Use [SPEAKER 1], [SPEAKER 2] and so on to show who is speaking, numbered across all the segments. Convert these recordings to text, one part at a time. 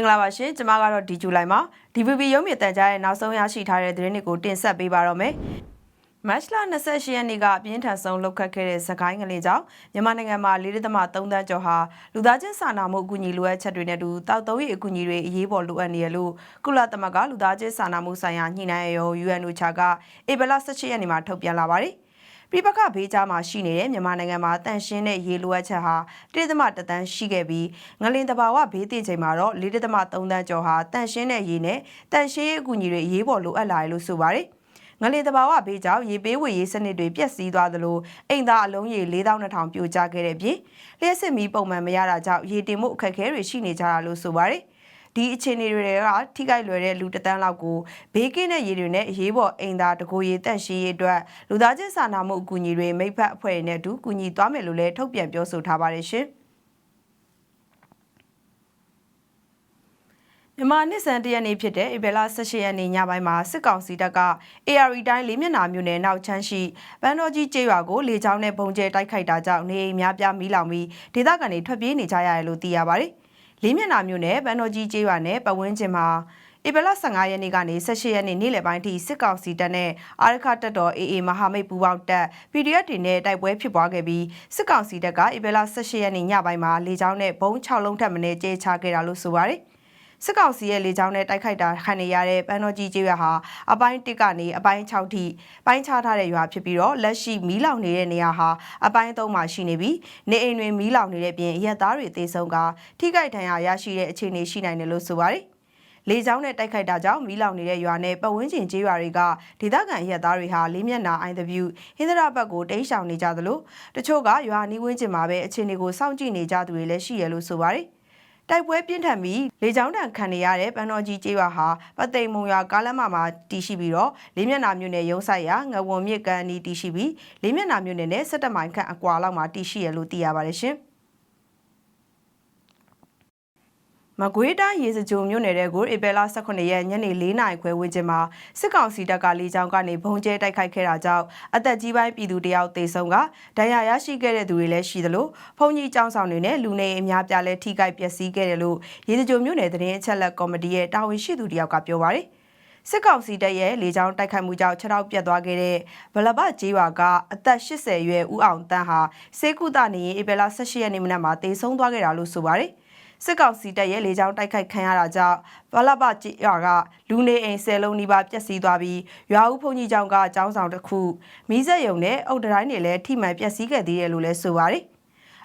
[SPEAKER 1] မင်္ဂလာပါရှင်ကျမကတော့ဒီဇူလိုင်မှာ DVB ရုံးမြင့်တန်ကြားရဲ့နောက်ဆုံးရရှိထားတဲ့သတင်းတွေကိုတင်ဆက်ပေးပါတော့မယ်မတ်လ28ရက်နေ့ကအပြင်းထန်ဆုံးလောက်ခတ်ခဲ့တဲ့သခိုင်းငလင်ကြောင့်မြန်မာနိုင်ငံမှာ4.3တန်းကျော်ဟာလူသားချင်းစာနာမှုအကူအညီလိုအပ်ချက်တွေနဲ့အတူတောက်သုံးရေးအကူအညီတွေအရေးပေါ်လိုအပ်နေရလို့ကုလသမဂ္ဂလူသားချင်းစာနာမှုဆိုင်ရာညှိနှိုင်းရေးရော UNOCHA ကဧပြီလ18ရက်နေ့မှာထုတ်ပြန်လာပါတယ် ပြပခဘေးကြားမှာရှိနေတဲ့မြန်မာနိုင်ငံမှာတန့်ရှင်းတဲ့ရေလိုအပ်ချက်ဟာတိသမတတန်းရှိခဲ့ပြီးငလင်တဘာဝဘေးတည်ချိန်မှာတော့၄ .3 တန်းကျော်ဟာတန့်ရှင်းတဲ့ရေနဲ့တန့်ရှင်းရေးအကူအညီတွေအရေးပေါ်လိုအပ်လာတယ်လို့ဆိုပါတယ်။ငလင်တဘာဝဘေးကြောင့်ရေပေးဝေရေးစနစ်တွေပျက်စီးသွားသလိုအိမ်သားအလုံးရေ4200ပြိုကျခဲ့တဲ့ပြင်လျှက်စစ်မီးပုံမှန်မရတာကြောင့်ရေတင်မှုအခက်အခဲတွေရှိနေကြတာလို့ဆိုပါတယ်။ ဒီအခြေအနေတွေကထိခိုက်လွယ်တဲ့လူတစ်တန်းလောက်ကိုဘေးကင်းတဲ့ရေတွေနဲ့အရေးပေါ်အိမ်သာတကိုရေတက်ရှိရေးအတွက်လူသားချင်းစာနာမှုအကူအညီတွေမိဖက်အဖွဲ့တွေနဲ့အတူကူညီသွားမယ်လို့လည်းထုတ်ပြန်ပြောဆိုထားပါတယ်ရှင်မြန်မာနှစ်ဆန်တရက်နေ့ဖြစ်တဲ့ဧပြီလ18ရက်နေ့ညပိုင်းမှာစစ်ကောင်စီတပ်က AR တိုင်းလေးမျက်နှာမြို့နယ်နောက်ချမ်းရှိဘန်တော်ကြီးကျေးရွာကိုလေကြောင်းနဲ့ပုံကျဲတိုက်ခိုက်တာကြောင့်နေအိမ်များပြားမီးလောင်ပြီးဒေသခံတွေထွက်ပြေးနေကြရတယ်လို့သိရပါတယ်။ လေးမျက်နှာမြို့နယ်ဗန်တော်ကြီးကျေးရွာနယ်ပဝင်းကျင်မှာဧပြီလ15ရက်နေ့ကနေ18ရက်နေ့နေ့လယ်ပိုင်းထိစစ်ကောင်စီတပ်နဲ့အာရခတပ်တော် AA မဟာမိတ်ပူးပေါင်းတပ် PDF တွေနဲ့တိုက်ပွဲဖြစ်ပွားခဲ့ပြီးစစ်ကောင်စီတပ်ကဧပြီလ18ရက်နေ့ညပိုင်းမှာလေကြောင်းနဲ့ဘုံ6လုံးထပ်မံကျဲချခဲ့တာလို့ဆိုပါတယ် စစ်ကောင်စီရဲ့လေကြောင်းနဲ့တိုက်ခိုက်တာခံနေရတဲ့ပန်းတော်ကြီးကျေးရွာဟာအပိုင်း1ကနေအပိုင်း6ထိပိုင်းခြားထားတဲ့ရွာဖြစ်ပြီးတော့လက်ရှိမီးလောင်နေတဲ့နေရာဟာအပိုင်း3မှာရှိနေပြီးနေအိမ်တွေမီးလောင်နေတဲ့ပြင်ရက်သားတွေသေဆုံးကထိခိုက်ဒဏ်ရာရရှိတဲ့အခြေအနေရှိနိုင်တယ်လို့ဆိုပါတယ်လေကြောင်းနဲ့တိုက်ခိုက်တာကြောင့်မီးလောင်နေတဲ့ရွာနဲ့ပတ်ဝန်းကျင်ကျေးရွာတွေကဒေသခံရက်သားတွေဟာလေးမျက်နှာအိုင်သဗျူဟင်္ဒရာဘက်ကိုတိမ်းရှောင်နေကြသလိုတချို့ကရွာနီးဝန်းကျင်မှာပဲအခြေအနေကိုစောင့်ကြည့်နေကြသူတွေလည်းရှိရလို့ဆိုပါတယ်။ တိုက်ပွဲပြင်းထန်ပြီးလေကြောင်းတံခံနေရတဲ့ပန်းတော်ကြီးကျေးရွာဟာပသိမ်မုံရွာကားလမ်းမမှာတည်ရှိပြီးတော့လေးမျက်နှာမြို့နယ်ရုံးဆိုင်ရာငဝုံမြစ်ကန်နီတည်ရှိပြီးလေးမျက်နှာမြို့နယ်နဲ့17မိုင်ခန့်အကွာလောက်မှာတည်ရှိရလို့သိရပါတယ်ရှင်။ မကွေးတိုင်းရေစကြိုမြို့နယ်တဲ့ကိုဧပြီလ18ရက်ညနေ4နာရီခွဲဝန်းကျင်မှာစစ်ကောင်စီတပ်ကလေကြောင်းကနေဘုံကျဲတိုက်ခိုက်ခဲ့တာကြောင့်အသက်ကြီးပိုင်းပြည်သူတယောက်သေဆုံးကဒဏ်ရာရရှိခဲ့တဲ့သူတွေလည်းရှိသလိုဖုန်ကြီးကျောင်းဆောင်တွေနဲ့လူနေအများပြားလည်းထိခိုက်ပျက်စီးခဲ့တယ်လို့ရေစကြိုမြို့နယ်သတင်းအချက်လက်ကော်မတီရဲ့တာဝန်ရှိသူတယောက်ကပြောပါရယ်စစ်ကောင်စီတပ်ရဲ့လေကြောင်းတိုက်ခိုက်မှုကြောင့်ခြေထောက်ပြတ်သွားခဲ့တဲ့ဗလဘကျေးရွာကအသက်80ရွယ်ဦးအောင်တန်းဟာစေကုသနေရင်ဧပြီလ18ရက်နေ့မနက်မှာတေဆုံးသွားခဲ့တာလို့ဆိုပါတယ်။ စစ်ကောင်စီတပ်ရဲ့လေကြောင်းတိုက်ခိုက်ခံရတာကြောင့်ဗလပရွာကလူနေအိမ်ဆယ်လုံးနီးပါးပျက်စီးသွားပြီးရွာဦးဖုန်ကြီးကျောင်းကကျောင်းဆောင်တစ်ခုမီးစက်ရုံနဲ့အုတ်တိုင်းတွေလည်းထိမှန်ပျက်စီးခဲ့သေးတယ်လို့လည်းဆိုပါတယ်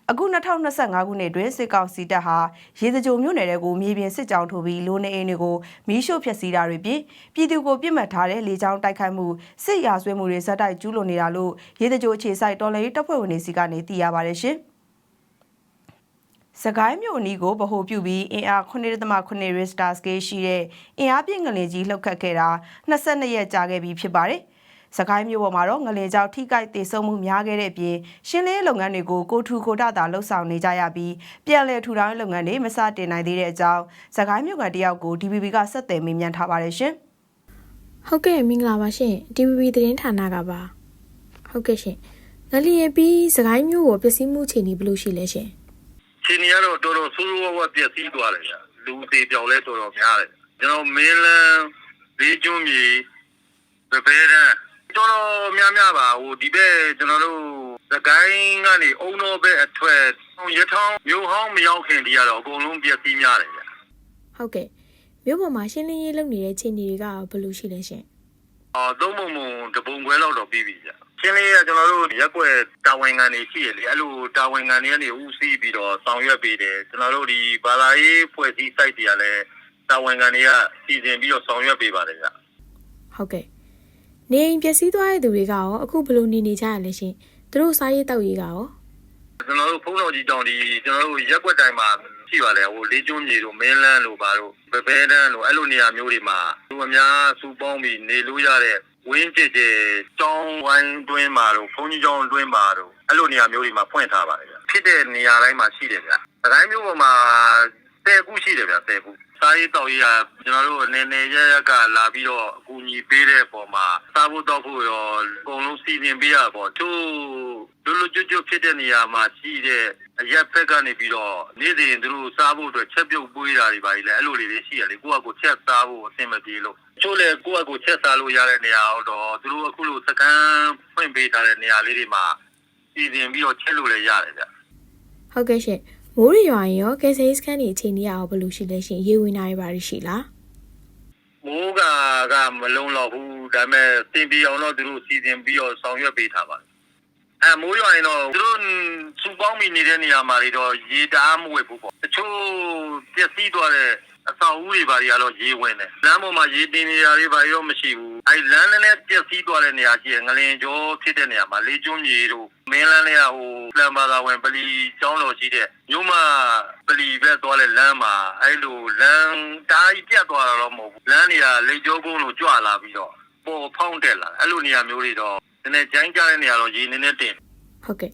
[SPEAKER 1] အခု2025ခုနှစ်တွင်စစ်ကောင်စီတပ်ဟာရေစကြိုမြို့နယ်တွေကိုမြေပြင်စစ်ကြောင်းထိုးပြီးလူနေအိမ်တွေကိုမီးရှို့ဖျက်ဆီးတာတွေပြင်ပြည်သူကိုပြစ်မှတ်ထားတဲ့လေကြောင်းတိုက်ခိုက်မှုစစ်ရာဇဝဲမှုတွေဇက်တိုက်ကျူးလွန်နေတာလို့ရေစကြိုအခြေစိုက်တော်လှန်ရေးတပ်ဖွဲ့ဝင်တွေစီကနေသိရပါတယ်ရှင်။ စကိုင်းမြို့အနီးကိုဗဟိုပြုပြီးအင်အား9.8 Richter scale ရှိတဲ့အင်အားပြင်းငလင်ကြီးလှုပ်ခတ်ခဲ့တာ22ရက်ကြာခဲ့ပြီဖြစ်ပါတယ်။စကိုင်းမြို့ပေါ်မှာတော့ငလင်ကြောင့်ထိခိုက်ဒေဆုံးမှုများခဲ့တဲ့အပြင်ရှင်းလင်းလုပ်ငန်းတွေကိုကိုထူကိုတတာလှုပ်ဆောင်နေကြရပြီးပြန်လည်ထူထောင်လုပ်ငန်းတွေမစတင်နိုင်သေးတဲ့အကြောင်းစကိုင်းမြို့ကတယောက်ကို DPP ကဆက်သွယ်မေးမြန်းထားပါတယ်ရှင်။
[SPEAKER 2] ဟုတ်ကဲ့မင်္ဂလာပါရှင် DPP သတင်းဌာနကပါ။ဟုတ်ကဲ့ရှင်။ငလျင်ပြီးစကိုင်းမြို့ကိုပျက်စီးမှုအခြေအနေဘယ်လိုရှိလဲရှင်။
[SPEAKER 3] ခြေနေရတော့တော်တော်ဆိုးဆိုးဝါးဝါပျက်စီးသွားတယ်ဗျလူသေးပြောင်လဲတော်တော်များတယ်ကျွန်တော်မင်းလန်းလေးကျွန်းမြေပပဲတန်းတော်တော်များများပါဟိုဒီဘက်ကျွန်တော်တို့သကိုင်းကနေအုံတော်ဘက်အထွက်ရထောင်းမြို့ဟောင်းမရောက်ခင်တည်းကတော့အကုန်လုံးပျက်စီးများတယ်ဗျ
[SPEAKER 2] ဟုတ်ကဲ့မြို့ပေါ်မှာရှင်းလင်းရေးလုပ်နေတဲ့ခြေနေတွေကဘယ်လိုရှိလဲရှင်
[SPEAKER 3] အော်သုံးပုံပုံတပုံခွဲလောက်တော့ပြီးပြီဗျ ရှင်းလေးကကျွန်တော်တို့ရက်ွက်တာဝန်ခံတွေရှိရလေအဲ့လိုတာဝန်ခံတွေကနေဦးစီးပြီးတော့ဆောင်ရွက်ပေးတယ်ကျွန်တော်တို့ဒီဘာသာရေးဖွဲ့စည်း site တွေကလည်းတာဝန်ခံတွေကစီစဉ်ပြီးတော့ဆောင်ရွက်ပေးပါတယ်ဗျ
[SPEAKER 2] ဟုတ်ကဲ့နေအိမ်ပျက်စီးသွားတဲ့သူတွေကရောအခုဘယ်လိုနေနေကြရလဲရှင်သူတို့စားရေးတောက်ရေးကရော
[SPEAKER 3] ကျွန်တော်တို့ဖုန်းတော်ကြီးတောင်ဒီကျွန်တော်တို့ရက်ွက်တိုင်းမှာရှိပါလေဟိုလေးကျွန်းကြီးတို့မင်းလန်းတို့ဘာတို့ဘဘဲတန်းတို့အဲ့လိုနေရာမျိုးတွေမှာသူအများစုပေါင်းပြီးနေလို့ရတဲ့ ဝင်းကျစ်ကျကျောင်းဝိုင်းတွင်းမှာတော့ဘုန်းကြီးကျောင်းတွင်းမှာတော့အဲ့လိုနေရာမျိုးတွေမှာဖွင့်ထားပါတယ်ဗျဖြစ်တဲ့နေရာတိုင်းမှာရှိတယ်ဗျ။တိုင်းမျိုးပေါ်မှာတဲခုရှိတယ်ဗျတဲခုစားရေးတောက်ရေးကကျွန်တော်တို့အနေနဲ့ရရကလာပြီးတော့အကူအညီပေးတဲ့ပုံမှာစားဖို့တောက်ဖို့ရောအကုန်လုံးစီစဉ်ပေးရပေါ့သူ လွတ်လွတ်ကျွတ်ကျွတ်ဖြစ်တဲ့နေရာမှာရှိတဲ့အရက်ဖက်ကနေပြီးတော့နေ့စဉ်သူတို့စားဖို့အတွက်ချက်ပြုတ်ပွေးတာတွေပါလေအဲ့လိုလေးတွေရှိရလေကိုယ့်အကိုချက်စားဖို့အဆင်မပြေလို့ချို့လေကိုယ့်အကိုချက်စားလို့ရတဲ့နေရာတော့သူတို့အခုလိုစကန်းဖွင့်ပေးထားတဲ့နေရာလေးတွေမှာစီစဉ်ပြီးတော့ချက်လို့လည်းရတယ်ဗျ
[SPEAKER 2] ဟုတ်ကဲ့ရှင်မိုးရရွာရင်ရောကယ်ဆယ်ရေးစခန်းတွေအချိန်ကြီးအောင်ဘယ်လိုရှိလဲရှင်ရေဝင်နိုင်ပါရရှိလား
[SPEAKER 3] မိုးကကမလုံးတော့ဘူးဒါပေမဲ့တင်ပြအောင်တော့သူတို့စီစဉ်ပြီးတော့ဆောင်ရွက်ပေးထားပါတယ် အဲမိုးရွာရင်တော့သူတို့စူပေါင်းမိနေတဲ့နေရာမှာတွေတော့ရေတအားမဝယ်ဘူးပေါ့တချို့ပျက်စီးသွားတဲ့အဆောက်အဦတွေဘာတွေကတော့ရေဝင်တယ်လမ်းပေါ်မှာရေတင်နေရတွေဘာတွေတော့မရှိဘူးအဲလမ်းနဲ့ပျက်စီးသွားတဲ့နေရာရှိရငလင်ကျော်ဖြစ်တဲ့နေရာမှာလေးကျွန်းကြီးတို့မင်းလန်းလေးကဟိုလမ်းဘာသာဝင်ပလီကျောင်းတော်ရှိတဲ့မြို့မှာပလီဘက်သွားတဲ့လမ်းမှာအဲလိုလမ်းတားကြီးပြတ်သွားတာတော့မဟုတ်ဘူးလမ်းတွေကလေကျောကုန်းလို့ကြွလာပြီးတော့ပေါ်ဖောင်းတက်လာအဲ့လိုနေရာမျိုးတွေတော့န ည်းနည်းကြိုင်းကြတဲ့နေရာတော့ရေနည်းနည်းတင်
[SPEAKER 2] ဟုတ်ကဲ့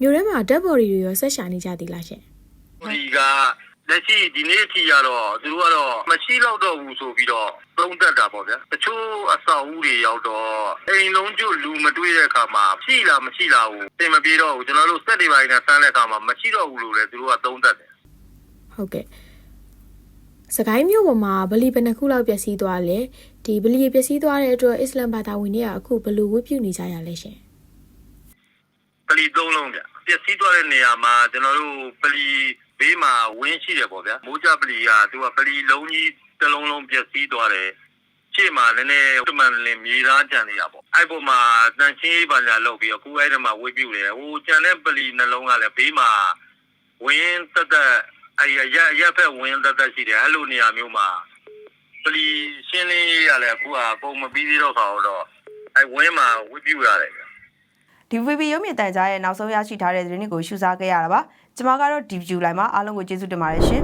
[SPEAKER 2] မြို့ထဲမှာဓာတ်ဘော်တွေတွေရောဆက်ရှာနေကြသေးလားရှင်
[SPEAKER 3] ဒီကလက်ရှိဒီနေ့အထိရတော့သူတို့ကတော့မရှိတော့တော့ဘူးဆိုပြီးတော့သုံးသက်တာပေါ့ဗျာတချို့အဆောက်အဦတွေရောက်တော့အိမ်လုံးကျွလူမတွေ့တဲ့အခါမှာရှိလားမရှိလားကိုသင်မပြေတော့ဘူးကျွန်တော်တို့စက်တွေပိုင်းနဲ့ဆန်းတဲ့အခါမှာမရှိတော့ဘူးလို့လည်းသူတို့ကသုံးသက်တယ်
[SPEAKER 2] ဟုတ်ကဲ့စကိုင်းမြို့ပေါ်မှာဗလီဘယ်နှခုလောက်ပျက်စီးသွားလဲ ဒီဗလီပျက်စီးသွားတဲ့အတွက်အစ္စလမ်ဘာသာဝင်တွေကအခုဘယ်လိုဝတ်ပြုနေကြရလဲရှင်
[SPEAKER 3] ပလီသုံးလုံးဗျပျက်စီးသွားတဲ့နေရာမှာကျွန်တော်တို့ပလီဘေးမှာဝင်းရှိတယ်ပေါ့ဗျာမိုးကြပလီကသူကပလီလုံးကြီးတစ်လုံးလုံးပျက်စီးသွားတယ်ရှေ့မှာလည်းနည်းတမန်လင်းမြေသားကြံနေတာပေါ့အဲ့ပေါ်မှာတန်ချင်းရေးပါညာလုပ်ပြီးတော့ခုအဲ့ဒီမှာဝေးပြူတယ်ဟိုကြံတဲ့ပလီနှလုံးကလည်းဘေးမှာဝင်းတက်တက်အဲ့ရရရဖက်ဝင်းတက်တက်ရှိတယ်အဲ့လိုနေရာမျိုးမှာ ပလီရှင်းလင်းရေးရလည်းအခုကပုံမပြီးသေးတော့ခါတော့အဲ့ဝင်းမှာဝေးပြူရတယ်ဗျ
[SPEAKER 1] DVB ရုံးမြင့်တန်ကြားရဲ့နောက်ဆုံးရရှိထားတဲ့သတင်းတွေကိုရှုစားခဲ့ရတာပါကျွန်မကတော့ DVB လိုင်းမှာအားလုံးကိုကျေးဇူးတင်ပါတယ်ရှင်